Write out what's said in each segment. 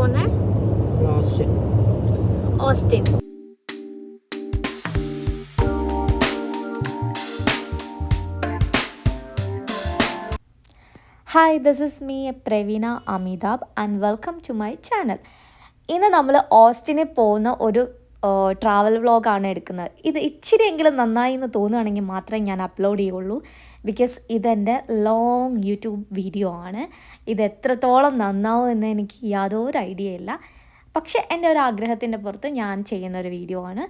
പോകുന്നത് Austin Austin hi this is me Praveena Amitabh and welcome to my channel ഇന്ന് നമ്മൾ ഓസ്റ്റിനെ പോകുന്ന ഒരു ട്രാവൽ വ്ളോഗാണ് എടുക്കുന്നത്. ഇത് ഇച്ചിരിയെങ്കിലും നന്നായി എന്ന് തോന്നുകയാണെങ്കിൽ മാത്രമേ ഞാൻ അപ്ലോഡ് ചെയ്യുള്ളൂ. ബിക്കോസ് ഇതെന്റെ ലോങ് യൂട്യൂബ് വീഡിയോ ആണ്. ഇത് എത്രത്തോളം നന്നാവും എന്ന് എനിക്ക് യാതൊരു ഐഡിയ ഇല്ല. പക്ഷേ എന്റെ ഒരു ആഗ്രഹത്തിന്റെ പുറത്ത് ഞാൻ ചെയ്യുന്ന ഒരു വീഡിയോ ആണ്.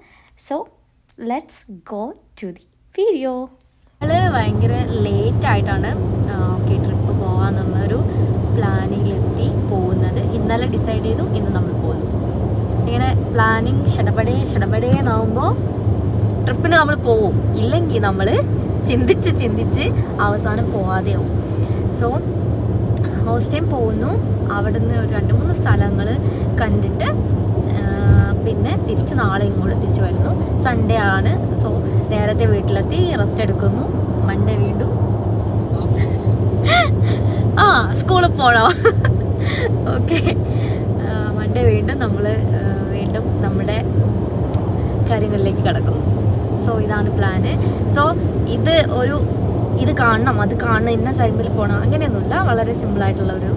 So let's go to the video നമ്മൾ ഭയങ്കര ലേറ്റ് ആയിട്ടാണ് ഓക്കെ ട്രിപ്പ് പോകാമെന്നുള്ളൊരു പ്ലാനിങ്ങിലെത്തി പോകുന്നത്. ഇന്നലെ ഡിസൈഡ് ചെയ്തു ഇന്ന് നമ്മൾ പോകുന്നു. ഇങ്ങനെ പ്ലാനിങ് ഷടപടേ ഷടപടേ എന്നാവുമ്പോൾ ട്രിപ്പിന് നമ്മൾ പോവും. ഇല്ലെങ്കിൽ നമ്മൾ ചിന്തിച്ച് ചിന്തിച്ച് അവസാനം പോവാതെയാവും സോ ഹോസ്റ്റേം പോകുന്നു. അവിടുന്ന് ഒരു രണ്ട് മൂന്ന് സ്ഥലങ്ങൾ കണ്ടിട്ട് പിന്നെ തിരിച്ച് നാളെ ഇങ്ങോട്ട് തിരിച്ച് വരുന്നു. സൺഡേ ആണ്. സോ നേരത്തെ വീട്ടിലെത്തി റെസ്റ്റ് എടുക്കുന്നു. മൺഡേ വീണ്ടും. ആ സ്കൂളിൽ പോണോ. ഓക്കെ മൺഡേ വീണ്ടും നമ്മൾ വീണ്ടും നമ്മുടെ കാര്യങ്ങളിലേക്ക് കിടക്കുന്നു. സോ ഇതാണ് പ്ലാന് സോ ഇത് ഒരു ഇത് കാണണം അത് കാണണം ഇന്ന ടൈമിൽ പോകണം അങ്ങനെയൊന്നുമില്ല. വളരെ സിമ്പിളായിട്ടുള്ള ഒരു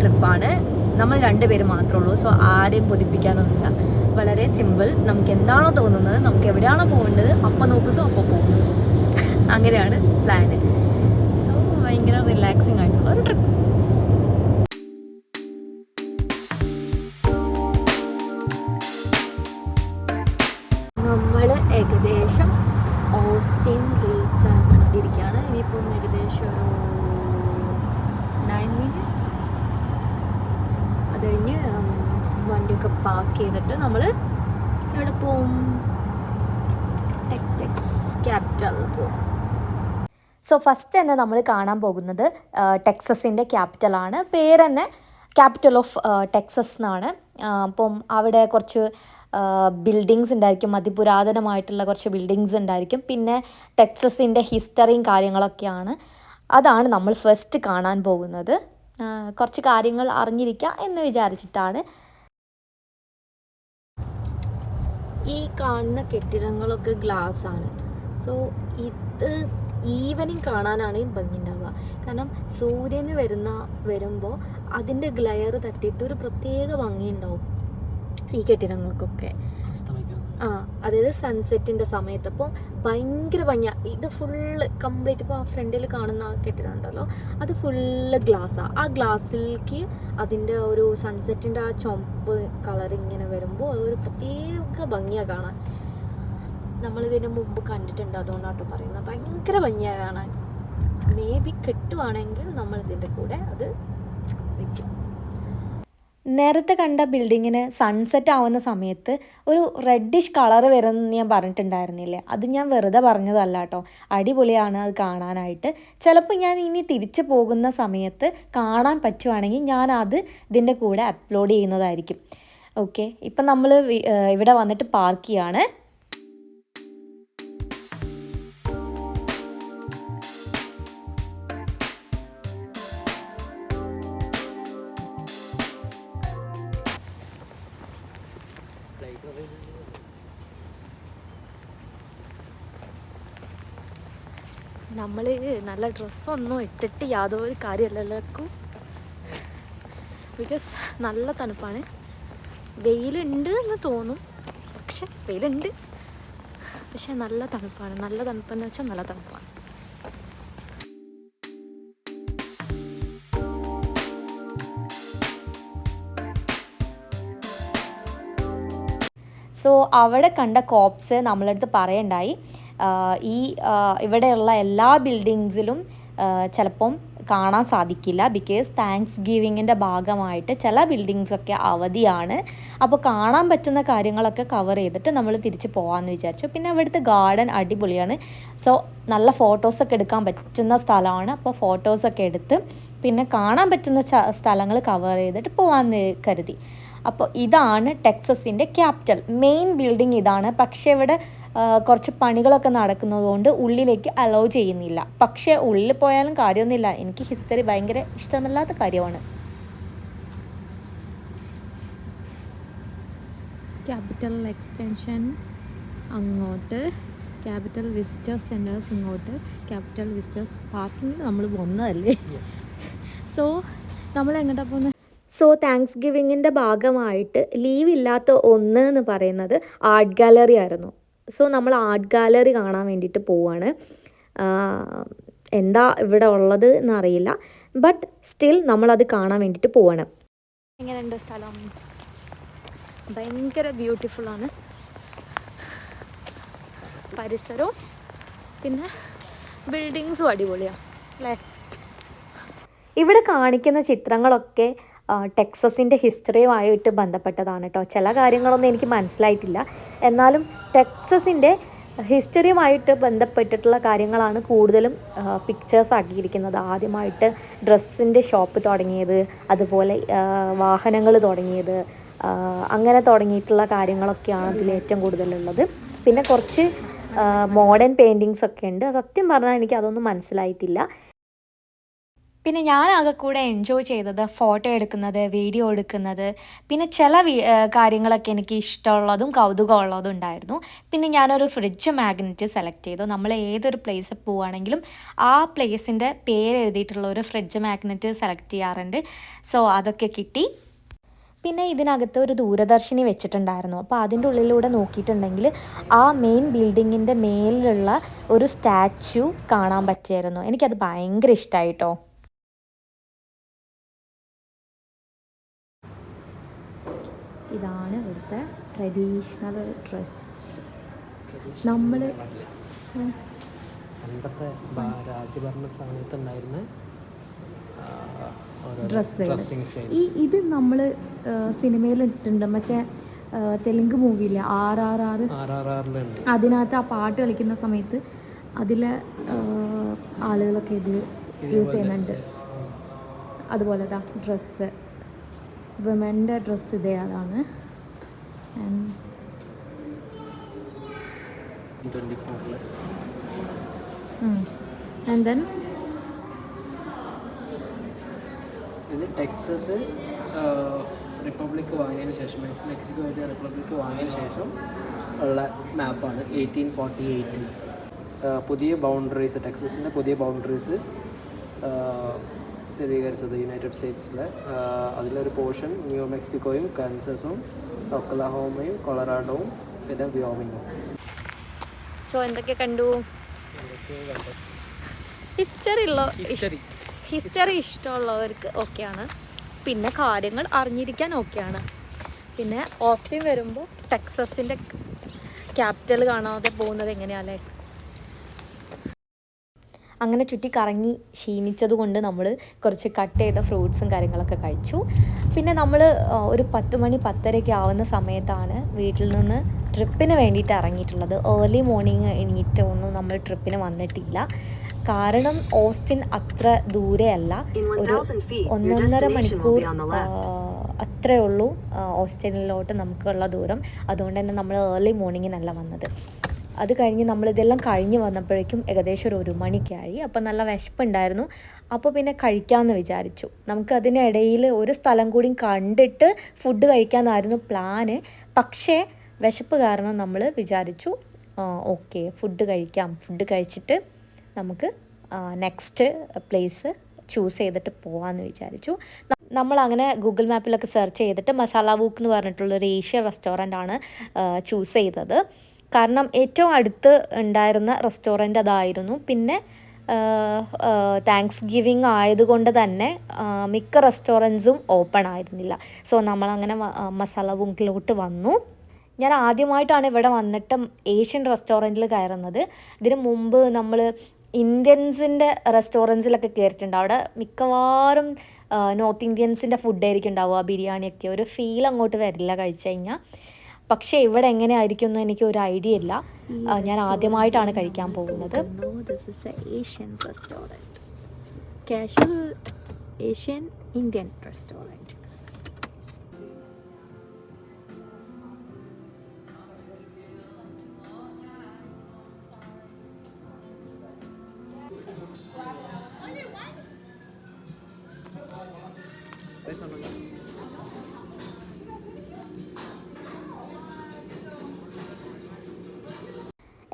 ട്രിപ്പാണ് നമ്മൾ രണ്ടുപേര് മാത്രമേ ഉള്ളൂ സോ ആരെയും പൊതിപ്പിക്കാനൊന്നുമില്ല വളരെ സിമ്പിൾ നമുക്ക് എന്താണോ തോന്നുന്നത് നമുക്ക് എവിടെയാണോ പോകേണ്ടത് അപ്പം നോക്കുന്നു അപ്പം പോകുന്നു. അങ്ങനെയാണ് പ്ലാന് സോ ഭയങ്കര റിലാക്സിങ് ആയിട്ടുള്ള ഒരു ട്രിപ്പ് പാർക്ക് ചെയ്തിട്ട് നമ്മൾ എവിടെ പോവും? ടെക്സസ് ക്യാപിറ്റലിൽ പോവും. സോ ഫസ്റ്റ് തന്നെ നമ്മൾ കാണാൻ പോകുന്നത് ടെക്സസിന്റെ ക്യാപിറ്റലാണ് പേര് തന്നെ ക്യാപിറ്റൽ ഓഫ് ടെക്സസ് എന്നാണ്. അപ്പം അവിടെ കുറച്ച് ബിൽഡിങ്സ് ഉണ്ടായിരിക്കും. അതിപുരാതനമായിട്ടുള്ള കുറച്ച് ബിൽഡിങ്സ് ഉണ്ടായിരിക്കും. പിന്നെ ടെക്സസിന്റെ ഹിസ്റ്ററിയും കാര്യങ്ങളൊക്കെയാണ്. അതാണ് നമ്മൾ ഫസ്റ്റ് കാണാൻ പോകുന്നത്. കുറച്ച് കാര്യങ്ങൾ അറിഞ്ഞിരിക്കുക എന്ന് വിചാരിച്ചിട്ടാണ് ഈ കാണുന്ന കെട്ടിടങ്ങളൊക്കെ ഗ്ലാസ് ആണ്. സോ ഇത് ഈവനിങ് കാണാനാണ് ഭംഗി ഉണ്ടാവുക കാരണം സൂര്യന് വരുന്ന വരുമ്പോൾ അതിന്റെ ഗ്ലെയർ തട്ടിയിട്ട് ഒരു പ്രത്യേക ഭംഗി ഉണ്ടാവും ഈ കെട്ടിടങ്ങൾക്കൊക്കെ. ആ അതായത് സൺസെറ്റിന്റെ സമയത്ത് അപ്പോൾ ഭയങ്കര ഭംഗിയാ. ഇത് ഫുള്ള് കംപ്ലീറ്റ് ഇപ്പോൾ ആ ഫ്രണ്ടിൽ കാണുന്ന ആ കെട്ടിടം ഉണ്ടല്ലോ അത് ഫുള്ള് ഗ്ലാസ്സാണ് ആ ഗ്ലാസ്സിലേക്ക് അതിന്റെ ഒരു സൺസെറ്റിന്റെ ആ ചുമപ്പ് കളർ ഇങ്ങനെ വരുമ്പോൾ അതൊരു പ്രത്യേക ഭംഗിയാണ് കാണാൻ. നമ്മളിതിന് മുമ്പ് കണ്ടിട്ടുണ്ട് അതുകൊണ്ടാട്ടോ പറയുന്നത്. ഭയങ്കര ഭംഗിയാണ് കാണാൻ. മേ ബി കിട്ടുവാണെങ്കിൽ നമ്മൾ ഇതിന്റെ കൂടെ അത് വയ്ക്കും നേരത്തെ കണ്ട ബിൽഡിങ്ങിന് സൺസെറ്റ് ആവുന്ന സമയത്ത് ഒരു റെഡിഷ് കളർ വരുമെന്ന് ഞാൻ പറഞ്ഞിട്ടുണ്ടായിരുന്നില്ലേ? അത് ഞാൻ വെറുതെ പറഞ്ഞതല്ല കേട്ടോ. അടിപൊളിയാണ് അത് കാണാനായിട്ട്. ചിലപ്പോൾ ഞാൻ ഇനി തിരിച്ചു പോകുന്ന സമയത്ത് കാണാൻ പറ്റുവാണെങ്കിൽ ഞാൻ അത് ഇതിന്റെ കൂടെ അപ്ലോഡ് ചെയ്യുന്നതായിരിക്കും. ഓക്കെ ഇപ്പം നമ്മൾ ഇവിടെ വന്നിട്ട് പാർക്ക് ചെയ്യാണ്. നല്ല ഡ്രസ്സൊന്നും ഇട്ടിട്ട് യാതൊരു കാര്യമല്ലല്ലേക്കും. ബിക്കോസ് നല്ല തണുപ്പാണ്. വെയിലുണ്ട് എന്ന് തോന്നും. പക്ഷെ വെയിലുണ്ട്. പക്ഷെ നല്ല തണുപ്പാണ്. നല്ല തണുപ്പെന്ന് വെച്ചാൽ നല്ല തണുപ്പാണ്. സോ അവിടെ കണ്ട കോപ്സ് നമ്മളടുത്ത് പറയണ്ടായി. ഈ ഇവിടെയുള്ള എല്ലാ ബിൽഡിങ്സിലും ചിലപ്പം കാണാൻ സാധിക്കില്ല. ബിക്കോസ് താങ്ക്സ് ഗിവിങ്ങിന്റെ ഭാഗമായിട്ട് ചില ബിൽഡിങ്സൊക്കെ അവധിയാണ്. അപ്പോൾ കാണാൻ പറ്റുന്ന കാര്യങ്ങളൊക്കെ കവർ ചെയ്തിട്ട് നമ്മൾ തിരിച്ച് പോകാമെന്ന് വിചാരിച്ചു. പിന്നെ അവിടുത്തെ ഗാർഡൻ അടിപൊളിയാണ്. സോ നല്ല ഫോട്ടോസൊക്കെ എടുക്കാൻ പറ്റുന്ന സ്ഥലമാണ്. അപ്പോൾ ഫോട്ടോസൊക്കെ എടുത്ത് പിന്നെ കാണാൻ പറ്റുന്ന സ്ഥലങ്ങൾ കവർ ചെയ്തിട്ട് പോകാമെന്ന് കരുതി. അപ്പോൾ ഇതാണ് ടെക്സസിന്റെ ക്യാപിറ്റൽ മെയിൻ ബിൽഡിംഗ് ഇതാണ്. പക്ഷേ ഇവിടെ കുറച്ച് പണികളൊക്കെ നടക്കുന്നതുകൊണ്ട് ഉള്ളിലേക്ക് അലോ ചെയ്യുന്നില്ല. പക്ഷേ ഉള്ളിൽ പോയാലും കാര്യമൊന്നുമില്ല. എനിക്ക് ഹിസ്റ്ററി ഭയങ്കര ഇഷ്ടമല്ലാത്ത കാര്യമാണ്. ക്യാപിറ്റൽ എക്സ്റ്റൻഷൻ അങ്ങോട്ട്. ക്യാപിറ്റൽ വിസിറ്റേഴ്സ് സെന്റേഴ്സ് ഇങ്ങോട്ട്. ക്യാപിറ്റൽ വിസിറ്റേഴ്സ് പാർക്കിംഗ് നമ്മൾ വന്നതല്ലേ? സോ നമ്മൾ എങ്ങോട്ടാണ് പോകുന്നത് സോ താങ്ക്സ് ഗിവിങ്ങിന്റെ ഭാഗമായിട്ട് ലീവ് ഇല്ലാത്ത ഒന്ന് എന്ന് പറയുന്നത് ആർട്ട് ഗാലറി ആയിരുന്നു. സോ നമ്മൾ ആർട്ട് ഗാലറി കാണാൻ വേണ്ടിയിട്ട് പോവാണ്. എന്താ ഇവിടെ ഉള്ളത് എന്നറിയില്ല. ബട്ട് സ്റ്റിൽ നമ്മളത് കാണാൻ വേണ്ടിയിട്ട് പോവാണ്. എങ്ങനെയുണ്ട് സ്ഥലം? ഭയങ്കര ആണ്. പരിസരവും പിന്നെ ബിൽഡിങ്സും അടിപൊളിയാണ് അല്ലേ? ഇവിടെ കാണിക്കുന്ന ചിത്രങ്ങളൊക്കെ ടെക്സസിന്റെ ഹിസ്റ്ററിയുമായിട്ട് ബന്ധപ്പെട്ടതാണ് കേട്ടോ. ചില കാര്യങ്ങളൊന്നും എനിക്ക് മനസ്സിലായിട്ടില്ല. എന്നാലും ടെക്സസിന്റെ ഹിസ്റ്ററിയുമായിട്ട് ബന്ധപ്പെട്ടിട്ടുള്ള കാര്യങ്ങളാണ് കൂടുതലും പിക്ചേഴ്സ് ആക്കിയിരിക്കുന്നത്. ആദ്യമായിട്ട് ഡ്രസ്സിന്റെ ഷോപ്പ് തുടങ്ങിയത് അതുപോലെ വാഹനങ്ങൾ തുടങ്ങിയത് അങ്ങനെ തുടങ്ങിയിട്ടുള്ള കാര്യങ്ങളൊക്കെയാണ് അതിൽ ഏറ്റവും കൂടുതലുള്ളത്. പിന്നെ കുറച്ച് മോഡേൺ പെയിന്റിങ്സ് ഒക്കെ ഉണ്ട്. സത്യം പറഞ്ഞാൽ എനിക്ക് അതൊന്നും മനസ്സിലായിട്ടില്ല. പിന്നെ ഞാൻ ആകെ കൂടെ എൻജോയ് ചെയ്തത് ഫോട്ടോ എടുക്കുന്നത് വീഡിയോ എടുക്കുന്നത് പിന്നെ ചില കാര്യങ്ങളൊക്കെ എനിക്ക് ഇഷ്ടമുള്ളതും കൗതുകമുള്ളതും ഉണ്ടായിരുന്നു. പിന്നെ ഞാനൊരു ഫ്രിഡ്ജ് മാഗ്നറ്റ് സെലക്ട് ചെയ്തു. നമ്മൾ ഏതൊരു പ്ലേസിൽ പോവുകയാണെങ്കിലും ആ പ്ലേസിന്റെ പേര് എഴുതിയിട്ടുള്ള ഒരു ഫ്രിഡ്ജ് മാഗ്നറ്റ് സെലക്ട് ചെയ്യാറുണ്ട്. സോ അതൊക്കെ കിട്ടി. പിന്നെ ഇതിനകത്ത് ഒരു ദൂരദർശിനി വെച്ചിട്ടുണ്ടായിരുന്നു. അപ്പോൾ അതിന്റെ ഉള്ളിലൂടെ നോക്കിയിട്ടുണ്ടെങ്കിൽ ആ മെയിൻ ബിൽഡിങ്ങിന്റെ മേലിലുള്ള ഒരു സ്റ്റാച്ചു കാണാൻ പറ്റിയായിരുന്നു. എനിക്കത് ഭയങ്കര ഇഷ്ടമായി കേട്ടോ ഇതാണ് ഇവിടുത്തെ ട്രഡീഷണൽ ഡ്രസ് നമ്മൾ പണ്ടത്തെ രാജ്യഭരണ രാജഭരണ സമയത്ത് ഉണ്ടായിരുന്ന ഡ്രസ്സ് ഈ ഇത് നമ്മൾ സിനിമയിൽ ഇട്ടിട്ടുണ്ട് മറ്റേ തെലുങ്ക് മൂവിയിലെ ആർ ആർ ആർ അതിനകത്ത് ആ പാട്ട് കളിക്കുന്ന സമയത്ത് അതിലെ ആളുകളൊക്കെ ഇത് യൂസ് ചെയ്യുന്നുണ്ട്. അതുപോലെ ഡ്രസ്സ് വിമന്റെ ഡ്രസ്സ് ഇതേ അതാണ്. And then? ഇത് ടെക്സസ് റിപ്പബ്ലിക് വാങ്ങിയതിന് ശേഷം മെ- മെക്സിക്കോ ആയിട്ട് റിപ്പബ്ലിക് വാങ്ങിയതിന് ശേഷം ഉള്ള മാപ്പാണ് എയ്റ്റീൻ ഫോർട്ടി എയ്റ്റിൽ പുതിയ ബൗണ്ടറീസ് ടെക്സസിന്റെ പുതിയ ബൗണ്ടറീസ് സ്ഥിരീകരിച്ചത് യുണൈറ്റഡ് സ്റ്റേറ്റ്സിലെ അതിലൊരു പോർഷൻ ന്യൂ മെക്സിക്കോയും കാൻസസും ഒക്ലഹോമയും കൊളറാഡോവും പിന്നെ വ്യോമിങ്ങും. സോ എന്തൊക്കെ കണ്ടു? ഹിസ്റ്ററി ഉള്ള ഹിസ്റ്ററി ഇഷ്ടമുള്ളവർക്ക് ഓക്കെയാണ്. പിന്നെ കാര്യങ്ങൾ അറിഞ്ഞിരിക്കാൻ ഓക്കെയാണ്. പിന്നെ ഓസ്റ്റിൻ വരുമ്പോൾ ടെക്സസിന്റെ ക്യാപിറ്റൽ കാണാതെ പോകുന്നത് എങ്ങനെയാല്ലേ അങ്ങനെ ചുറ്റി കറങ്ങി ക്ഷീണിച്ചത് കൊണ്ട് നമ്മൾ കുറച്ച് കട്ട് ചെയ്ത ഫ്രൂട്ട്സും കാര്യങ്ങളൊക്കെ കഴിച്ചു. പിന്നെ നമ്മൾ ഒരു പത്ത് മണി പത്തരയ്ക്ക് ആവുന്ന സമയത്താണ് വീട്ടിൽ നിന്ന് ട്രിപ്പിന് വേണ്ടിയിട്ട് ഇറങ്ങിയിട്ടുള്ളത്. ഏർലി മോർണിംഗ് എണീറ്റ് ഒന്നും നമ്മൾ ട്രിപ്പിന് വന്നിട്ടില്ല. കാരണം ഓസ്റ്റിൻ അത്ര ദൂരെയല്ല. ഒരു 1,000 feet, ഒന്നൊന്നര മണിക്കൂർ അത്രേ ഉള്ളൂ ഓസ്റ്റിനിലോട്ട് നമുക്കുള്ള ദൂരം. അതുകൊണ്ട് തന്നെ നമ്മൾ ഏർലി മോർണിംഗിനല്ല വന്നത്. അത് കഴിഞ്ഞ് നമ്മളിതെല്ലാം കഴിഞ്ഞ് വന്നപ്പോഴേക്കും ഏകദേശം ഒരു ഒരു മണിക്കായി. അപ്പം നല്ല വിശപ്പുണ്ടായിരുന്നു. അപ്പോൾ പിന്നെ കഴിക്കാമെന്ന് വിചാരിച്ചു. നമുക്ക് അതിനിടയിൽ ഒരു സ്ഥലം കൂടി കണ്ടിട്ട് ഫുഡ് കഴിക്കാമെന്നായിരുന്നു പ്ലാന് പക്ഷേ വിശപ്പ് കാരണം നമ്മൾ വിചാരിച്ചു ഓക്കെ ഫുഡ് കഴിക്കാം. ഫുഡ് കഴിച്ചിട്ട് നമുക്ക് നെക്സ്റ്റ് പ്ലേസ് ചൂസ് ചെയ്തിട്ട് പോകാമെന്ന് വിചാരിച്ചു. നമ്മൾ അങ്ങനെ ഗൂഗിൾ മാപ്പിലൊക്കെ സെർച്ച് ചെയ്തിട്ട് മസാല വൂക്ക് എന്ന് പറഞ്ഞിട്ടുള്ള ഒരു ഏഷ്യ റെസ്റ്റോറന്റ് ആണ് ചൂസ് ചെയ്തത്. കാരണം ഏറ്റവും അടുത്ത് ഉണ്ടായിരുന്ന റെസ്റ്റോറന്റ് അതായിരുന്നു. പിന്നെ താങ്ക്സ് ഗിവിങ് ആയതുകൊണ്ട് തന്നെ മിക്ക റെസ്റ്റോറന്റ്സും ഓപ്പൺ ആയിരുന്നില്ല. സോ നമ്മളങ്ങനെ മസാല ബുങ്കിലോട്ട് വന്നു. ഞാൻ ആദ്യമായിട്ടാണ് ഇവിടെ വന്നിട്ട് ഏഷ്യൻ റെസ്റ്റോറന്റിൽ കയറുന്നത്. ഇതിന് മുമ്പ് നമ്മൾ ഇന്ത്യൻസിന്റെ റെസ്റ്റോറൻസിലൊക്കെ കയറിയിട്ടുണ്ട് അവിടെ മിക്കവാറും നോർത്ത് ഇന്ത്യൻസിന്റെ ഫുഡായിരിക്കും ഉണ്ടാവുക. ബിരിയാണിയൊക്കെ. ഒരു ഫീൽ അങ്ങോട്ട് വരില്ല കഴിച്ചു കഴിഞ്ഞാൽ. പക്ഷേ ഇവിടെ എങ്ങനെയായിരിക്കും എന്ന് എനിക്ക് ഒരു ഐഡിയ ഇല്ല. ഞാൻ ആദ്യമായിട്ടാണ് കഴിക്കാൻ പോകുന്നത്. Asian restaurant casual Asian Indian restaurant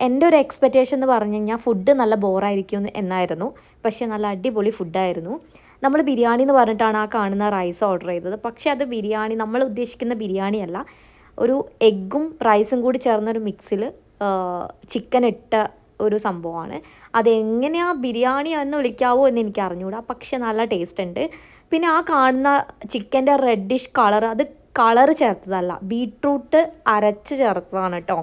എന്റെ ഒരു എക്സ്പെക്റ്റേഷൻ എന്ന് പറഞ്ഞു കഴിഞ്ഞാൽ ഫുഡ് നല്ല ബോറായിരിക്കും എന്നായിരുന്നു. പക്ഷേ നല്ല അടിപൊളി ഫുഡായിരുന്നു നമ്മൾ ബിരിയാണി എന്ന് പറഞ്ഞിട്ടാണ് ആ കാണുന്ന റൈസ് ഓർഡർ ചെയ്തത്. പക്ഷേ അത് ബിരിയാണി നമ്മൾ ഉദ്ദേശിക്കുന്ന ബിരിയാണി അല്ല. ഒരു എഗ്ഗും റൈസും കൂടി ചേർന്നൊരു മിക്സിൽ ചിക്കൻ ഇട്ട ഒരു സംഭവമാണ്. അതെങ്ങനെയാണ് ബിരിയാണി എന്ന് വിളിക്കാവോ എന്ന് എനിക്ക് അറിഞ്ഞുകൂടാ പക്ഷേ നല്ല ടേസ്റ്റ് ഉണ്ട്. പിന്നെ ആ കാണുന്ന ചിക്കന്റെ റെഡിഷ് കളർ അത് കളർ ചേർത്തതല്ല. ബീട്രൂട്ട് അരച്ച് ചേർത്തതാണ് കേട്ടോ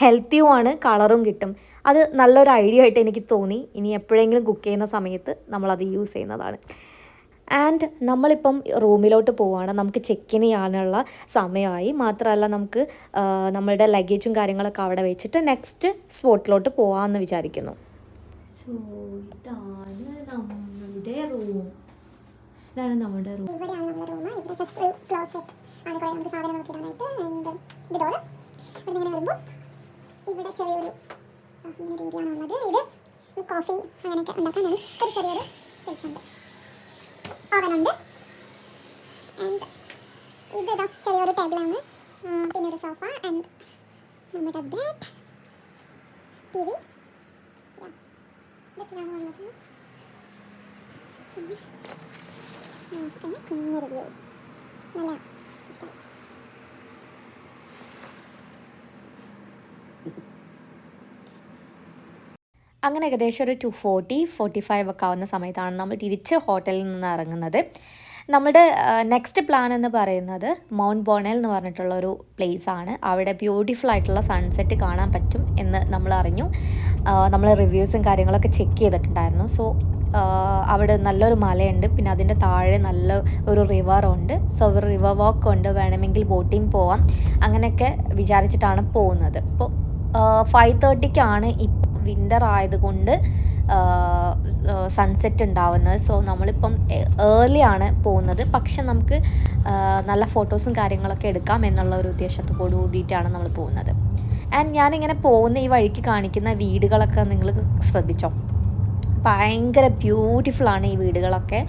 ഹെൽത്തിയുമാണ് കളറും കിട്ടും. അത് നല്ലൊരു ഐഡിയ ആയിട്ട് എനിക്ക് തോന്നി. ഇനി എപ്പോഴെങ്കിലും കുക്ക് ചെയ്യുന്ന സമയത്ത് നമ്മളത് യൂസ് ചെയ്യുന്നതാണ്. ആൻഡ് നമ്മളിപ്പം റൂമിലോട്ട് പോവുകയാണ്. നമുക്ക് ചെക്ക് ഇൻ ചെയ്യാനുള്ള സമയമായി. മാത്രമല്ല നമുക്ക് നമ്മളുടെ ലഗേജും കാര്യങ്ങളൊക്കെ അവിടെ വെച്ചിട്ട് നെക്സ്റ്റ് സ്പോട്ടിലോട്ട് പോകാമെന്ന് വിചാരിക്കുന്നു. സോ ഇതാണ് നമ്മുടെ റൂം ഇതാണ് നമ്മുടെ റൂം ഇവിടെയാണ് നമ്മുടെ റൂം ഇവിടെ ജസ്റ്റ് ഒരു ക്ലോസറ്റ് ആണ്. കുറേ നമുക്ക് സാധനം നമുക്ക് ഇടാനായിട്ട്. ആൻഡ് ഇത് ഡോറ് അതിങ്ങനെ വരുമ്പോൾ ഇവിടെ ചെറിയൊരു ഇങ്ങനെ ഒരു ഉള്ളത് ഇത് കോഫി അങ്ങനെയൊക്കെ ഉണ്ടാക്കാനാണ് ഒരു ചെറിയൊരു ഉണ്ട് ഓവനുണ്ട്. ആൻഡ് ഇത് ഇതാ ചെറിയൊരു ടേബിളാണ് പിന്നെ ഒരു സോഫ ആൻഡ് നമ്മുടെ ബെഡ് ടി വി ഇതൊക്കെയാണ് ഉള്ളത് പിന്നെ കുഞ്ഞൊരു വ്യൂ നല്ല ഇഷ്ടമായി അങ്ങനെ ഏകദേശം ഒരു ടു ഫോർട്ടി ഫോർട്ടി ഫൈവ് ഒക്കെ ആവുന്ന സമയത്താണ് നമ്മൾ തിരിച്ച് ഹോട്ടലിൽ നിന്ന് ഇറങ്ങുന്നത്. നമ്മുടെ നെക്സ്റ്റ് പ്ലാൻ എന്ന് പറയുന്നത് മൗണ്ട് ബോണൽ എന്ന് പറഞ്ഞിട്ടുള്ള ഒരു പ്ലേസ് ആണ്. അവിടെ ബ്യൂട്ടിഫുൾ ആയിട്ടുള്ള സൺസെറ്റ് കാണാൻ പറ്റും എന്ന് നമ്മൾ അറിഞ്ഞു. നമ്മൾ റിവ്യൂസും കാര്യങ്ങളൊക്കെ ചെക്ക് ചെയ്തിട്ടുണ്ടായിരുന്നു. സോ അവിടെ നല്ലൊരു മലയുണ്ട്. പിന്നെ അതിന്റെ താഴെ നല്ല ഒരു റിവറുണ്ട് സോ ഒരു റിവർ വാക്ക് ഉണ്ട്. വേണമെങ്കിൽ ബോട്ടിങ് പോവാം. അങ്ങനെയൊക്കെ വിചാരിച്ചിട്ടാണ് പോകുന്നത്. അപ്പോൾ ഫൈവ് തേർട്ടിക്കാണ് ഇപ്പം വിന്റർ ആയതുകൊണ്ട് സൺസെറ്റ് ഉണ്ടാവുന്നത്. സോ നമ്മളിപ്പം ഏർലി ആണ് പോകുന്നത്. പക്ഷെ നമുക്ക് നല്ല ഫോട്ടോസും കാര്യങ്ങളൊക്കെ എടുക്കാം എന്നുള്ള ഒരു ഉദ്ദേശത്തോടു കൂടിയിട്ടാണ് നമ്മൾ പോകുന്നത്. ആൻഡ് ഞാനിങ്ങനെ പോകുന്ന ഈ വഴിക്ക് കാണിക്കുന്ന വീടുകളൊക്കെ നിങ്ങൾ ശ്രദ്ധിച്ചോ? ഭയങ്കര ആണ് ഈ വീടുകളൊക്കെ.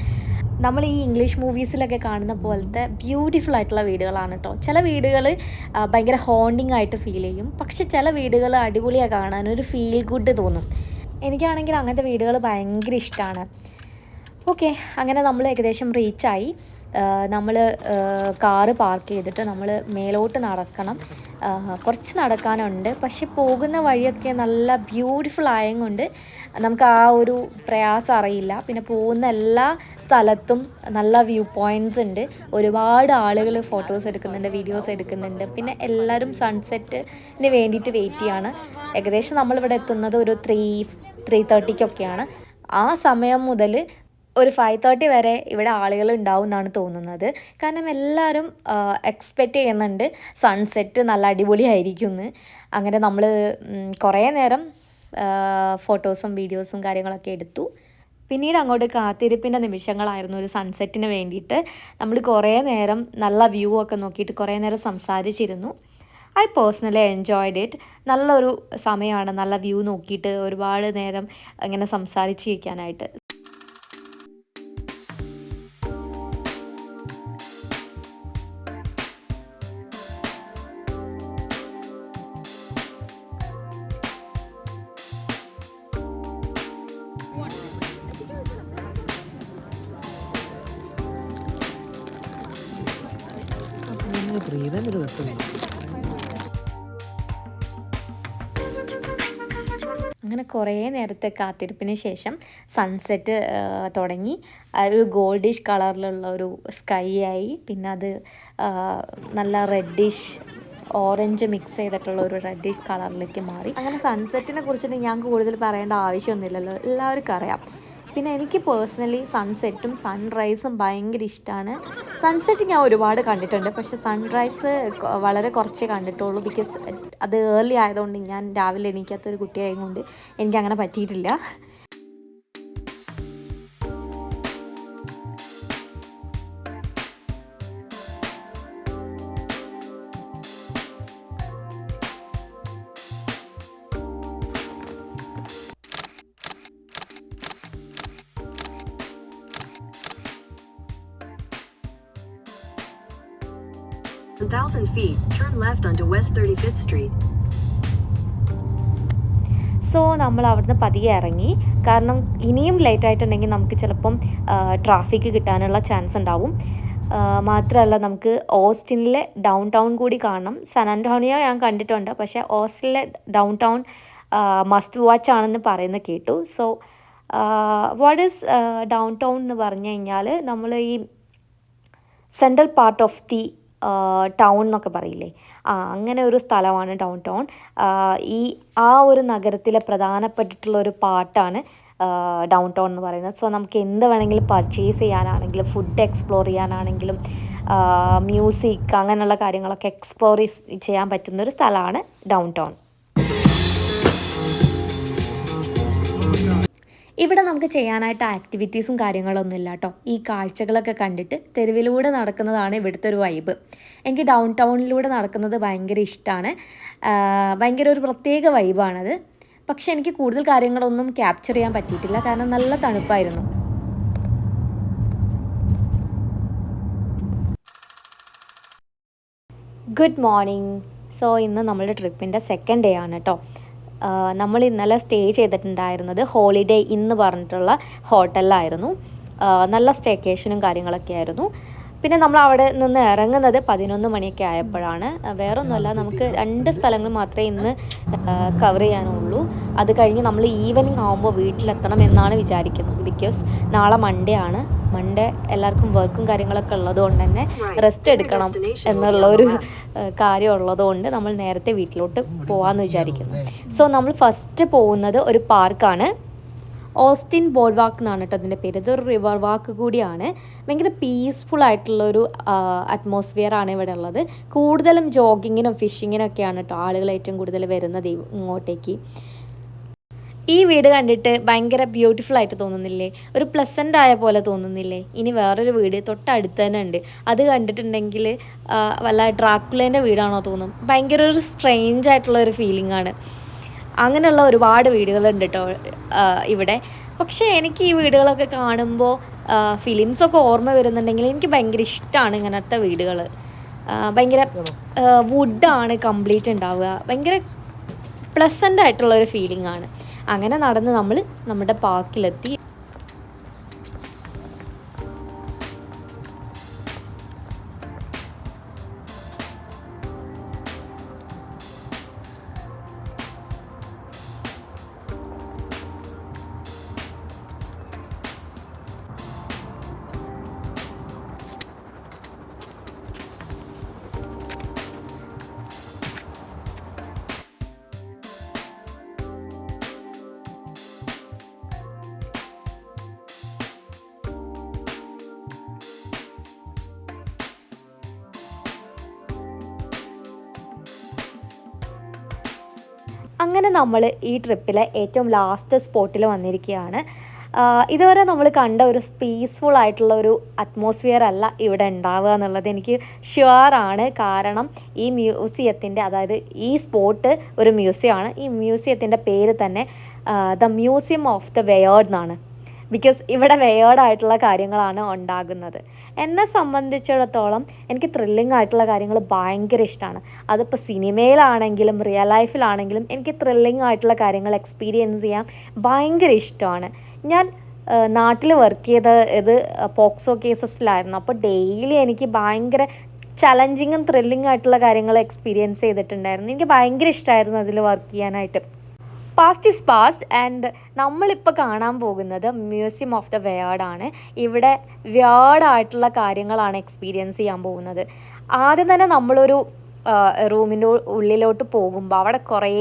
നമ്മൾ ഈ ഇംഗ്ലീഷ് മൂവീസിലൊക്കെ കാണുന്ന പോലത്തെ ബ്യൂട്ടിഫുൾ ആയിട്ടുള്ള വീടുകളാണ് കേട്ടോ ചില വീടുകൾ ഭയങ്കര ഹോണ്ടിങ് ആയിട്ട് ഫീൽ ചെയ്യും. പക്ഷെ ചില വീടുകൾ അടിപൊളിയാണ് കാണാൻ ഒരു ഫീൽ ഗുഡ് തോന്നും. എനിക്കാണെങ്കിൽ അങ്ങനത്തെ വീടുകൾ ഭയങ്കര ഇഷ്ടമാണ് ഓക്കെ അങ്ങനെ നമ്മൾ ഏകദേശം റീച്ചായി നമ്മൾ കാറ് പാർക്ക് ചെയ്തിട്ട് നമ്മൾ മേലോട്ട് നടക്കണം. കുറച്ച് നടക്കാനുണ്ട്. പക്ഷെ പോകുന്ന വഴിയൊക്കെ നല്ല ബ്യൂട്ടിഫുൾ ആയതുകൊണ്ട് നമുക്ക് ആ ഒരു പ്രയാസം അറിയില്ല. പിന്നെ പോകുന്ന എല്ലാ സ്ഥലത്തും നല്ല വ്യൂ പോയിന്റ്സ് ഉണ്ട്. ഒരുപാട് ആളുകൾ ഫോട്ടോസ് എടുക്കുന്നുണ്ട് വീഡിയോസ് എടുക്കുന്നുണ്ട്. പിന്നെ എല്ലാവരും സൺസെറ്റിന് വേണ്ടിയിട്ട് വെയിറ്റ് ചെയ്യാണ്. ഏകദേശം നമ്മളിവിടെ എത്തുന്നത് ഒരു ത്രീ ത്രീ തേർട്ടിക്കൊക്കെയാണ് ആ സമയം മുതൽ ഒരു ഫൈവ് തേർട്ടി വരെ ഇവിടെ ആളുകൾ ഉണ്ടാവും എന്നാണ് തോന്നുന്നത്. കാരണം എല്ലാവരും എക്സ്പെക്റ്റ് ചെയ്യുന്നുണ്ട് സൺസെറ്റ് നല്ല അടിപൊളിയായിരിക്കും എന്ന് അങ്ങനെ നമ്മൾ കുറേ നേരം ഫോട്ടോസും വീഡിയോസും കാര്യങ്ങളൊക്കെ എടുത്തു. പിന്നീട് അങ്ങോട്ട് കാത്തിരിപ്പിന്റെ നിമിഷങ്ങളായിരുന്നു ഒരു സൺസെറ്റിന് വേണ്ടിയിട്ട്. നമ്മൾ കുറേ നേരം നല്ല വ്യൂ ഒക്കെ നോക്കിയിട്ട് കുറേ നേരം സംസാരിച്ചിരുന്നു. ഐ പേഴ്സണലി എൻജോയ്ഡ് ഇറ്റ് നല്ലൊരു സമയമാണ് നല്ല വ്യൂ നോക്കിയിട്ട് ഒരുപാട് നേരം ഇങ്ങനെ സംസാരിച്ചിരിക്കാനായിട്ട് കുറേ നേരത്തെ കാത്തിരിപ്പിന് ശേഷം സൺസെറ്റ് തുടങ്ങി. ഒരു ഗോൾഡിഷ് കളറിലുള്ള ഒരു സ്കൈ ആയി. പിന്നെ അത് നല്ല റെഡിഷ് ഓറഞ്ച് മിക്സ് ചെയ്തിട്ടുള്ള ഒരു റെഡിഷ് കളറിലേക്ക് മാറി. അങ്ങനെ സൺസെറ്റിനെ കുറിച്ചിട്ട് ഞാൻ കൂടുതൽ പറയേണ്ട ആവശ്യമൊന്നുമില്ലല്ലോ. എല്ലാവർക്കും അറിയാം. പിന്നെ എനിക്ക് പേഴ്സണലി സൺസെറ്റും സൺറൈസും ഭയങ്കര ഇഷ്ടമാണ് സൺസെറ്റ് ഞാൻ ഒരുപാട് കണ്ടിട്ടുണ്ട്. പക്ഷെ സൺറൈസ് വളരെ കുറച്ചേ കണ്ടിട്ടുള്ളൂ. ബിക്കോസ് അത് ഏർലി ആയതുകൊണ്ട് ഞാൻ രാവിലെ എണീക്കാത്തൊരു കുട്ടിയായതുകൊണ്ട് എനിക്ക് അങ്ങനെ പറ്റിയിട്ടില്ല. Left onto West 35th Street. So നമ്മൾ അവിടുന്ന് പതിയെ ഇറങ്ങി. കാരണം ഇനിയും ലേറ്റ് ആയിട്ടുണ്ടെങ്കിൽ നമുക്ക് ചിലപ്പം ട്രാഫിക് കിട്ടാനുള്ള ചാൻസ് ഉണ്ടാവും. മാത്രമല്ല നമുക്ക് ഓസ്റ്റിനിലെ ഡൗൺ ടൗൺ കൂടി കാണണം. സാൻ ആന്റോണിയോ ഞാൻ കണ്ടിട്ടുണ്ട്. പക്ഷേ ഓസ്റ്റിനിലെ ഡൗൺ ടൗൺ മസ്റ്റ് വാച്ച് ആണെന്ന് പറയുന്നത് കേട്ടു. So what is downtown എന്ന് പറഞ്ഞു കഴിഞ്ഞാൽ നമ്മൾ ഈ central part of the town എന്നൊക്കെ പറയില്ലേ? ആ അങ്ങനെ ഒരു സ്ഥലമാണ് ഡൗൺ ടൗൺ ഈ ആ ഒരു നഗരത്തിലെ പ്രധാനപ്പെട്ടിട്ടുള്ള ഒരു പാട്ടാണ് ഡൗൺ ടൗൺ എന്ന് പറയുന്നത്. സോ നമുക്ക് എന്ത് വേണമെങ്കിലും പർച്ചേസ് ചെയ്യാനാണെങ്കിലും ഫുഡ് എക്സ്പ്ലോർ ചെയ്യാനാണെങ്കിലും മ്യൂസിക് അങ്ങനെയുള്ള കാര്യങ്ങളൊക്കെ എക്സ്പ്ലോർ ചെയ്യാൻ പറ്റുന്ന ഒരു സ്ഥലമാണ് ഡൗൺ ടൗൺ ഇവിടെ നമുക്ക് ചെയ്യാനായിട്ട് ആക്ടിവിറ്റീസും കാര്യങ്ങളൊന്നും ഇല്ല കേട്ടോ ഈ കാഴ്ചകളൊക്കെ കണ്ടിട്ട് തെരുവിലൂടെ നടക്കുന്നതാണ് ഇവിടുത്തെ ഒരു വൈബ് എനിക്ക് ഡൗൺ ടൗണിലൂടെ നടക്കുന്നത് ഭയങ്കര ഇഷ്ടമാണ് ഭയങ്കര ഒരു പ്രത്യേക വൈബാണത് പക്ഷെ എനിക്ക് കൂടുതൽ കാര്യങ്ങളൊന്നും ക്യാപ്ചർ ചെയ്യാൻ പറ്റിയിട്ടില്ല. കാരണം നല്ല തണുപ്പായിരുന്നു. ഗുഡ് മോർണിംഗ് സോ ഇന്ന് നമ്മുടെ ട്രിപ്പിന്റെ സെക്കൻഡ് ഡേ ആണ് കേട്ടോ നമ്മൾ ഇന്നലെ സ്റ്റേ ചെയ്തിട്ടുണ്ടായിരുന്നത് ഹോളിഡേ ഇന്ന് പറഞ്ഞിട്ടുള്ള ഹോട്ടലിലായിരുന്നു. നല്ല സ്റ്റേക്കേഷനും കാര്യങ്ങളൊക്കെ ആയിരുന്നു. പിന്നെ നമ്മൾ അവിടെ നിന്ന് ഇറങ്ങുന്നത് പതിനൊന്ന് മണിയൊക്കെ ആയപ്പോഴാണ്. വേറൊന്നുമല്ല നമുക്ക് രണ്ട് സ്ഥലങ്ങൾ മാത്രമേ ഇന്ന് കവർ ചെയ്യാനുള്ളൂ. അത് കഴിഞ്ഞ് നമ്മൾ ഈവനിങ് ആകുമ്പോൾ വീട്ടിലെത്തണം എന്നാണ് വിചാരിക്കുന്നത്. ബിക്കോസ് നാളെ മൺഡേ ആണ്. മൺഡേ എല്ലാവർക്കും വർക്കും കാര്യങ്ങളൊക്കെ ഉള്ളതുകൊണ്ട് തന്നെ റെസ്റ്റ് എടുക്കണം എന്നുള്ള ഒരു കാര്യം ഉള്ളതുകൊണ്ട് നമ്മൾ നേരത്തെ വീട്ടിലോട്ട് പോവാന്ന് വിചാരിക്കുന്നു. സോ നമ്മൾ ഫസ്റ്റ് പോകുന്നത് ഒരു പാർക്കാണ്. ഓസ്റ്റിൻ ബോർഡ് വാക്ക് എന്നാണ് കേട്ടോ അതിന്റെ പേര്. ഇതൊരു റിവർ വാക്ക് കൂടിയാണ്. ഭയങ്കര പീസ്ഫുൾ ആയിട്ടുള്ള ഒരു അറ്റ്മോസ്ഫിയർ ആണ് ഇവിടെ ഉള്ളത്. കൂടുതലും ജോഗിങ്ങിനും ഫിഷിങ്ങിനും ഒക്കെയാണ് കേട്ടോ ആളുകൾ ഏറ്റവും കൂടുതൽ വരുന്നത് ഇങ്ങോട്ടേക്ക്. ഈ വീട് കണ്ടിട്ട് ഭയങ്കര ബ്യൂട്ടിഫുൾ ആയിട്ട് തോന്നുന്നില്ലേ? ഒരു പ്ലസന്റ് ആയ പോലെ തോന്നുന്നില്ലേ? ഇനി വേറൊരു വീട് തൊട്ടടുത്ത് തന്നെ ഉണ്ട്. അത് കണ്ടിട്ടുണ്ടെങ്കിൽ വല്ല ഡ്രാക്കുലേന്റെ വീടാണോ തോന്നും. ഭയങ്കര ഒരു സ്ട്രെയിഞ്ച് ആയിട്ടുള്ള ഒരു ഫീലിംഗ് ആണ്. അങ്ങനെയുള്ള ഒരുപാട് വീടുകളുണ്ട് കേട്ടോ ഇവിടെ. പക്ഷേ എനിക്ക് ഈ വീടുകളൊക്കെ കാണുമ്പോൾ ഫിലിംസൊക്കെ ഓർമ്മ വരുന്നുണ്ടെങ്കിൽ എനിക്ക് ഭയങ്കര ഇഷ്ടമാണ് ഇങ്ങനത്തെ വീടുകൾ. ഭയങ്കര വുഡാണ് കംപ്ലീറ്റ് ഉണ്ടാവുക. ഭയങ്കര പ്ലസന്റ് ആയിട്ടുള്ള ഒരു ഫീലിംഗ് ആണ്. അങ്ങനെ നടന്ന് നമ്മൾ നമ്മുടെ പാർക്കിലെത്തി അങ്ങനെ നമ്മൾ ഈ ട്രിപ്പിലെ ഏറ്റവും ലാസ്റ്റ് സ്പോട്ടിൽ വന്നിരിക്കുകയാണ് ഇതുവരെ നമ്മൾ കണ്ട ഒരു പീസ്ഫുൾ ആയിട്ടുള്ള ഒരു അറ്റ്മോസ്ഫിയർ അല്ല ഇവിടെ ഉണ്ടാവുക എന്നുള്ളത് എനിക്ക് ഷുവറാണ് കാരണം ഈ മ്യൂസിയത്തിന്റെ അതായത് ഈ സ്പോട്ട് ഒരു മ്യൂസിയമാണ് ഈ മ്യൂസിയത്തിന്റെ പേര് തന്നെ the museum of the weird എന്നാണ്. ബിക്കോസ് ഇവിടെ വേയേർഡായിട്ടുള്ള കാര്യങ്ങളാണ് ഉണ്ടാകുന്നത്. എന്നെ സംബന്ധിച്ചിടത്തോളം എനിക്ക് ത്രില്ലിംഗ് ആയിട്ടുള്ള കാര്യങ്ങൾ ഭയങ്കര ഇഷ്ടമാണ് അതിപ്പോൾ സിനിമയിലാണെങ്കിലും റിയൽ ലൈഫിലാണെങ്കിലും എനിക്ക് ത്രില്ലിംഗ് ആയിട്ടുള്ള കാര്യങ്ങൾ എക്സ്പീരിയൻസ് ചെയ്യാൻ ഭയങ്കര ഇഷ്ടമാണ് ഞാൻ നാട്ടിൽ വർക്ക് ചെയ്ത ഇത് പോക്സോ കേസസിലായിരുന്നു അപ്പോൾ ഡെയിലി എനിക്ക് ഭയങ്കര ചലഞ്ചിങ്ങും ത്രില്ലിംഗ് ആയിട്ടുള്ള കാര്യങ്ങൾ എക്സ്പീരിയൻസ് ചെയ്തിട്ടുണ്ടായിരുന്നു. എനിക്ക് ഭയങ്കര ഇഷ്ടമായിരുന്നു അതിൽ വർക്ക് ചെയ്യാനായിട്ട്. പാസ്റ്റ് ഇസ് പാസ്റ്റ് ആൻഡ് നമ്മളിപ്പോൾ കാണാൻ പോകുന്നത് മ്യൂസിയം ഓഫ് ദ വേർഡാണ് ഇവിടെ വേർഡായിട്ടുള്ള കാര്യങ്ങളാണ് എക്സ്പീരിയൻസ് ചെയ്യാൻ പോകുന്നത്. ആദ്യം തന്നെ നമ്മളൊരു റൂമിന്റെ ഉള്ളിലോട്ട് പോകുമ്പോൾ അവിടെ കുറേ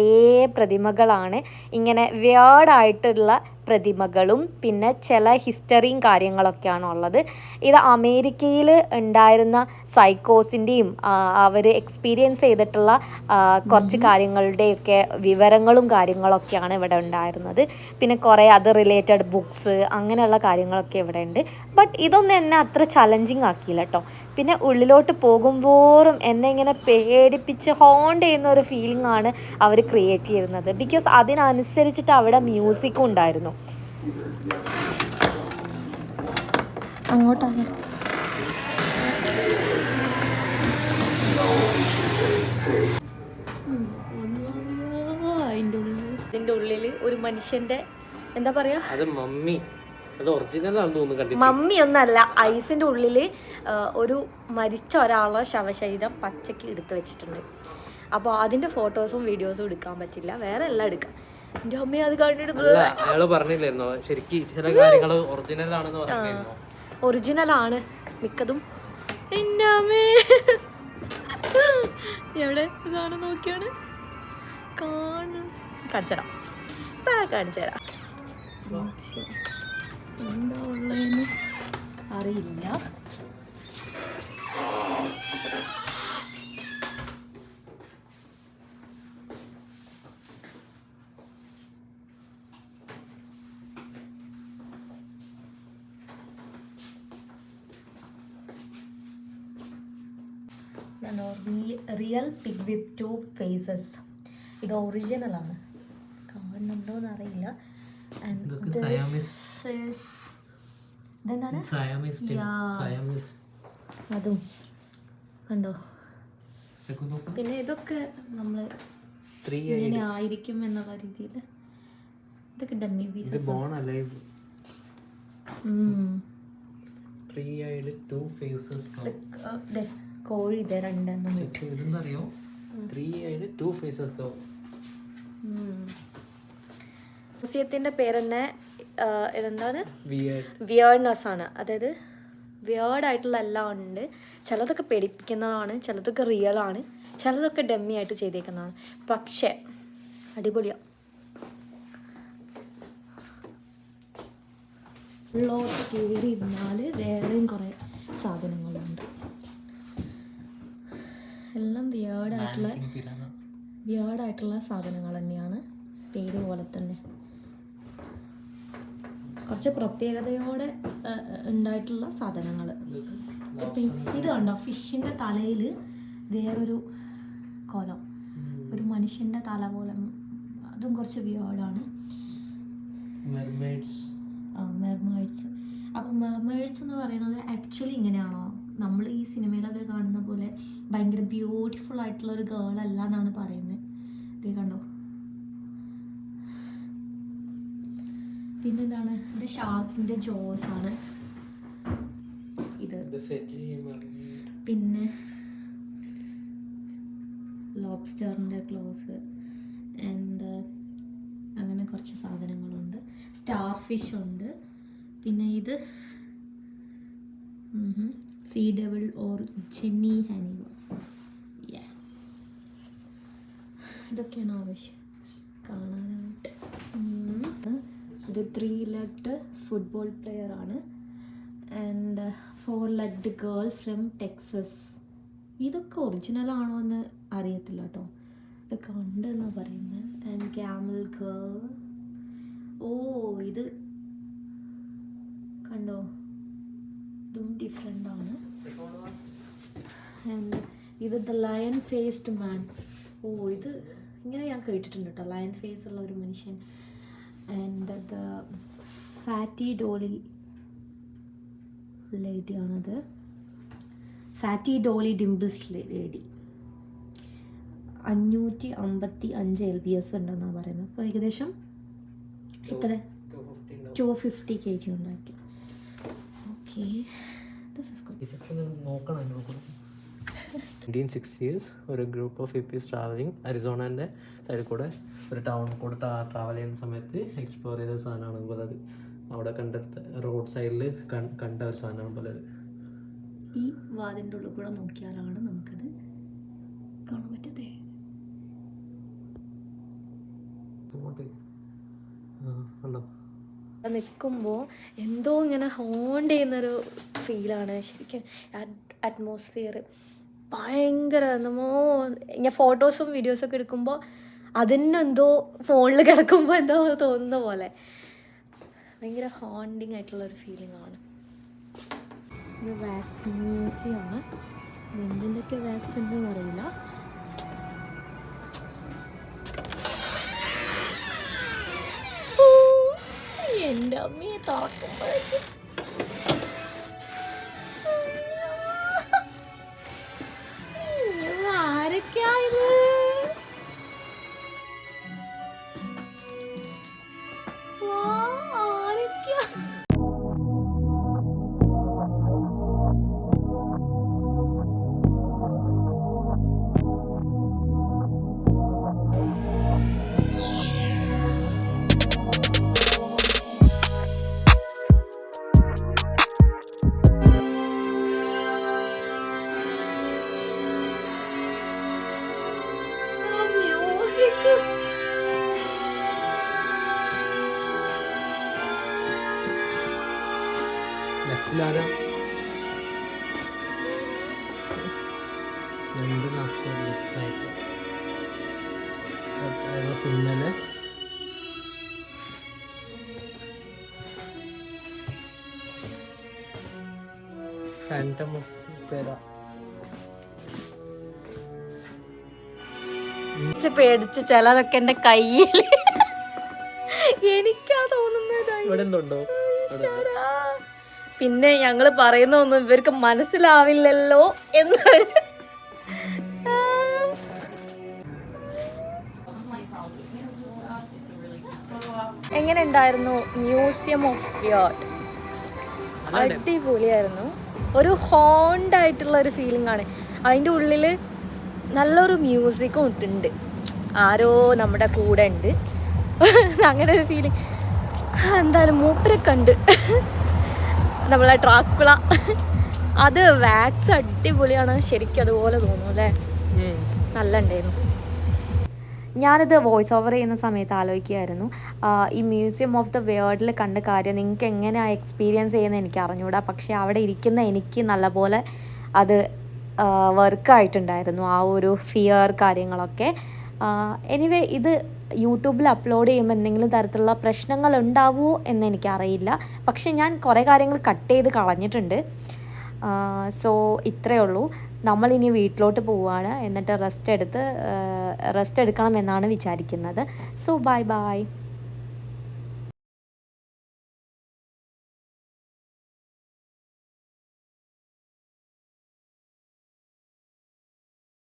പ്രതിമകളാണ്. ഇങ്ങനെ വേർഡായിട്ടുള്ള പ്രതിമകളും പിന്നെ ചില ഹിസ്റ്ററിയും കാര്യങ്ങളൊക്കെയാണ് ഉള്ളത്. ഇത് അമേരിക്കയിൽ ഉണ്ടായിരുന്ന സൈക്കോസിന്റെയും അവർ എക്സ്പീരിയൻസ് ചെയ്തിട്ടുള്ള കുറച്ച് കാര്യങ്ങളുടെയൊക്കെ വിവരങ്ങളും കാര്യങ്ങളൊക്കെയാണ് ഇവിടെ ഉണ്ടായിരുന്നത്. പിന്നെ കുറേ അത് റിലേറ്റഡ് ബുക്സ് അങ്ങനെയുള്ള കാര്യങ്ങളൊക്കെ ഇവിടെ ഉണ്ട്. ബട്ട് ഇതൊന്നും എന്നെ അത്ര ചലഞ്ചിങ് ആക്കിയില്ല കേട്ടോ പിന്നെ ഉള്ളിലോട്ട് പോകുമ്പോറും എന്നെ ഇങ്ങനെ പേടിപ്പിച്ച് ഹോണ്ട് ചെയ്യുന്ന ഒരു ഫീലിംഗ് ആണ് അവർ ക്രിയേറ്റ് ചെയ്യുന്നത്. ബിക്കോസ് അതിനനുസരിച്ചിട്ട് അവിടെ മ്യൂസിക്കും ഉണ്ടായിരുന്നു. അങ്ങോട്ടാണ്. ഉള്ളിൽ ഒരു മനുഷ്യന്റെ എന്താ പറയാ? അത് മമ്മി. അത് ഒറിജിനൽ ആണെന്ന് തോന്നുന്നു കണ്ടിട്ട്. മമ്മി ഒന്നല്ല ഐസിന്റെ ഉള്ളിൽ ഒരു മരിച്ച ഒരാളുടെ ശവശരീരം പച്ചയ്ക്ക് എടുത്തു വെച്ചിട്ടുണ്ട്. അപ്പോൾ അതിന്റെ ഫോട്ടോസും വീഡിയോസും എടുക്കാൻ പറ്റില്ല. വേറെ എല്ലാം എടുക്കാം. എന്റെ അമ്മ അത് കണ്ടിട്ട് അയാൾ പറഞ്ഞില്ലായിരുന്നോ? ശരിക്കും ചില കാര്യങ്ങൾ ഒറിജിനൽ ആണെന്ന് പറഞ്ഞില്ലായിരുന്നോ? ഒറിജിനൽ ആണ് മിക്കതും. എന്റെ അമ്മേ. എവിടെ? സാധനം നോക്കിയാണ്. കാണു കാണിച്ചുതരാം കാണിച്ചു കാണിച്ചുതരാം എന്താ ഉള്ളതെന്ന് അറിയില്ല. Real pig with two faces ഇത് ഒറിജിനൽ ആണ് കാണുന്നുണ്ടോ എന്ന് അറിയില്ല And ഇതൊക്കെ this Siamese. is- ഇതെന്താണ് സയാമിസ്. സയാമിസ് അതും. കണ്ടോ? പിന്നെ ഇതൊക്കെ നമ്മൾ ഇങ്ങനെ ആയിരിക്കും എന്നുള്ള രീതിയിൽ ഇതൊക്കെ ഡമ്മി പീസസ് കോഴി ഇത് രണ്ടെണ്ണം ഇതെന്താ അറിയോ ത്രീ ആയിട്ട് ടു ഫേസസ് മ്യൂസിയത്തിന്റെ പേര് തന്നെ ഇതെന്താണ്? വിയർഡ് വിയേർഡ്നെസ് ആണ്. അതായത് വിയേർഡ് ആയിട്ടുള്ള എല്ലാം ഉണ്ട്. ചിലതൊക്കെ പേടിപ്പിക്കുന്നതാണ് ചിലതൊക്കെ റിയൽ ആണ് ചിലതൊക്കെ ഡമ്മി ആയിട്ട് ചെയ്തേക്കുന്നതാണ്. പക്ഷേ അടിപൊളിയാണ് ഉള്ളോട്ട് കയറി ഇരുന്നാൽ വേറെയും കുറേ സാധനങ്ങളുണ്ട്. എല്ലാം വിയേർഡ് ആയിട്ടുള്ള വിയേർഡ് ആയിട്ടുള്ള സാധനങ്ങൾ തന്നെയാണ് പേര് പോലെ തന്നെ. കുറച്ച് പ്രത്യേകതയോടെ ഉണ്ടായിട്ടുള്ള സാധനങ്ങൾ. ഇത് കണ്ടോ? ഫിഷിന്റെ തലയിൽ വേറൊരു കോലം. ഒരു മനുഷ്യന്റെ തല പോലെ. അതും കുറച്ച് വിയോഡാണ് മെർമേഡ്സ് അപ്പം മെർമേഡ്സ് എന്ന് പറയുന്നത് ആക്ച്വലി ഇങ്ങനെയാണോ? നമ്മൾ ഈ സിനിമയിലൊക്കെ കാണുന്ന പോലെ ഭയങ്കര ബ്യൂട്ടിഫുൾ ആയിട്ടുള്ള ഒരു ഗേൾ അല്ല എന്നാണ് പറയുന്നത്. ഇതേ കണ്ടോ? പിന്നെന്താണ്? ഇത് ഷാർക്കിന്റെ ജോസ് ആണ്. ഇത്. പിന്നെ ലോബ്സ്റ്ററിന്റെ ക്ലോസ് ആൻഡ് അങ്ങനെ കുറച്ച് സാധനങ്ങളുണ്ട്. സ്റ്റാർ ഫിഷ് ഉണ്ട്. പിന്നെ ഇത് സീ ഡബിൾ ഓർ ചെന്നി ഹനി ഇതൊക്കെയാണ് ആവശ്യം. കാണാനായിട്ട്. ഇത് ത്രീ ലെഗ്ഡ് ഫുട്ബോൾ പ്ലെയർ ആണ്. And four legged girl from Texas ഇതൊക്കെ ഒറിജിനൽ ആണോ എന്ന് അറിയത്തില്ല കേട്ടോ ഇതൊക്കെ ഉണ്ട് എന്ന് പറയുന്നത് ആൻഡ് ക്യാമൽ ഗേൾ ഓ ഇത് കണ്ടോ? ഇതും ഡിഫറെന്റ് ആണ്. ആൻഡ് ഇത് ദ ലയൺ ഫേസ്ഡ് മാൻ ഓ ഇത് ഇങ്ങനെ ഞാൻ കേട്ടിട്ടുണ്ട് കേട്ടോ ലയൺ ഫേസ് ഉള്ള ഒരു മനുഷ്യൻ. ആൻഡ് ദ ഫാറ്റി ഡോളി ലേഡിയാണത് ഫാറ്റി ഡോളി ഡിംപിൾസ് ലേഡി അഞ്ഞൂറ്റി അമ്പത്തി അഞ്ച് എൽ ബി എസ് ഉണ്ടെന്നാണ് പറയുന്നത്. അപ്പോൾ ഏകദേശം ഇത്ര ടു ഫിഫ്റ്റി കെ ജി ഉണ്ടാക്കി ഓക്കെ നോക്കണം നയന്റീൻ സിക്സ്റ്റീസ് ഒരു ഗ്രൂപ്പ് ഓഫ് ഹിപ്പീസ് ട്രാവലിംഗ് അരിസോണന്റെ സൈഡിൽ കൂടെ ഒരു ടൗൺ കൂടെ ട്രാവൽ ചെയ്യുന്ന സമയത്ത് എക്സ്പ്ലോർ ചെയ്ത സാധനമാണ് പോലെ അത് അവിടെ കണ്ടെടുത്ത റോഡ് സൈഡിൽ കണ്ട ഒരു സാധനമാണ് പോലെ അത് ഈ വാതിന്റെ ഉള്ളിൽ കൂടെ നോക്കിയാലാണ് നമുക്കത് കാണാൻ പറ്റത്തേ? ഉണ്ടോ നിൽക്കുമ്പോൾ എന്തോ ഇങ്ങനെ ഹോണ്ട് ചെയ്യുന്നൊരു ഫീലാണ് ശരിക്കും അറ്റ്മോസ്ഫിയർ ഭയങ്കര നമ്മോ ഞാൻ ഫോട്ടോസും വീഡിയോസൊക്കെ എടുക്കുമ്പോൾ അതിനെന്തോ ഫോണിൽ കിടക്കുമ്പോൾ എന്തോ തോന്നുന്ന പോലെ. ഭയങ്കര ഹോണ്ടിങ് ആയിട്ടുള്ള ഒരു ഫീലിംഗ് ആണ്. ഇത് വാക്സിൻ മ്യൂസിയം ആണ്. എന്തിന്റെയൊക്കെ വാക്സിൻ എന്ന് അറിയില്ല. ഓ, എന്റെ അമ്മയെ തുറക്കുമ്പോഴേക്കും. സിഗ്നൽ ഫാന്റം ഓഫ് പേരാ പേടിച്ച് ചിലതൊക്കെ എന്റെ കയ്യിൽ എനിക്കാ തോന്നുന്നത് പിന്നെ ഞങ്ങൾ പറയുന്ന ഒന്നും ഇവർക്ക് മനസ്സിലാവില്ലല്ലോ എന്ന് ഉണ്ടായിരുന്നു മ്യൂസിയം ഓഫ് യോട്ട് അടിപൊളിയായിരുന്നു. ഒരു ഹോണ്ട് ആയിട്ടുള്ള ഒരു ഫീലിംഗ് ആണ്. അതിന്റെ ഉള്ളിൽ നല്ലൊരു മ്യൂസിക്കും ഇട്ടുണ്ട്. ആരോ നമ്മുടെ കൂടെ ഉണ്ട്. അങ്ങനെ ഒരു ഫീലിംഗ് എന്തായാലും മൂപ്പരെ കണ്ട് നമ്മളെ ട്രാക്കുള അത് വാക്സ് അടിപൊളിയാണ്. ശരിക്കും അതുപോലെ തോന്നുന്നു അല്ലേ? നല്ല ഉണ്ടായിരുന്നു. ഞാനിത് വോയിസ് ഓവർ ചെയ്യുന്ന സമയത്ത് ആലോചിക്കുകയായിരുന്നു. ഈ മ്യൂസിയം ഓഫ് ദ വേൾഡിൽ കണ്ട കാര്യം നിങ്ങൾക്ക് എങ്ങനെയാണ് എക്സ്പീരിയൻസ് ചെയ്യുന്നത് എനിക്ക് അറിഞ്ഞൂടാ. പക്ഷേ അവിടെ ഇരിക്കുന്ന എനിക്ക് നല്ലപോലെ അത് വർക്കായിട്ടുണ്ടായിരുന്നു ആ ഒരു ഫിയർ കാര്യങ്ങളൊക്കെ. എനിവേ ഇത് യൂട്യൂബിൽ അപ്ലോഡ് ചെയ്യുമ്പോൾ എന്തെങ്കിലും തരത്തിലുള്ള പ്രശ്നങ്ങൾ ഉണ്ടാവുമോ എന്ന് എനിക്കറിയില്ല. പക്ഷേ ഞാൻ കുറേ കാര്യങ്ങൾ കട്ട് ചെയ്ത് കളഞ്ഞിട്ടുണ്ട്. സോ ഇത്രയേ ഉള്ളൂ. നമ്മളിനി വീട്ടിലോട്ട് പോവുകയാണ് എന്നിട്ട് റെസ്റ്റ് എടുത്ത് റെസ്റ്റ് എടുക്കണം എന്നാണ് വിചാരിക്കുന്നത്. So bye bye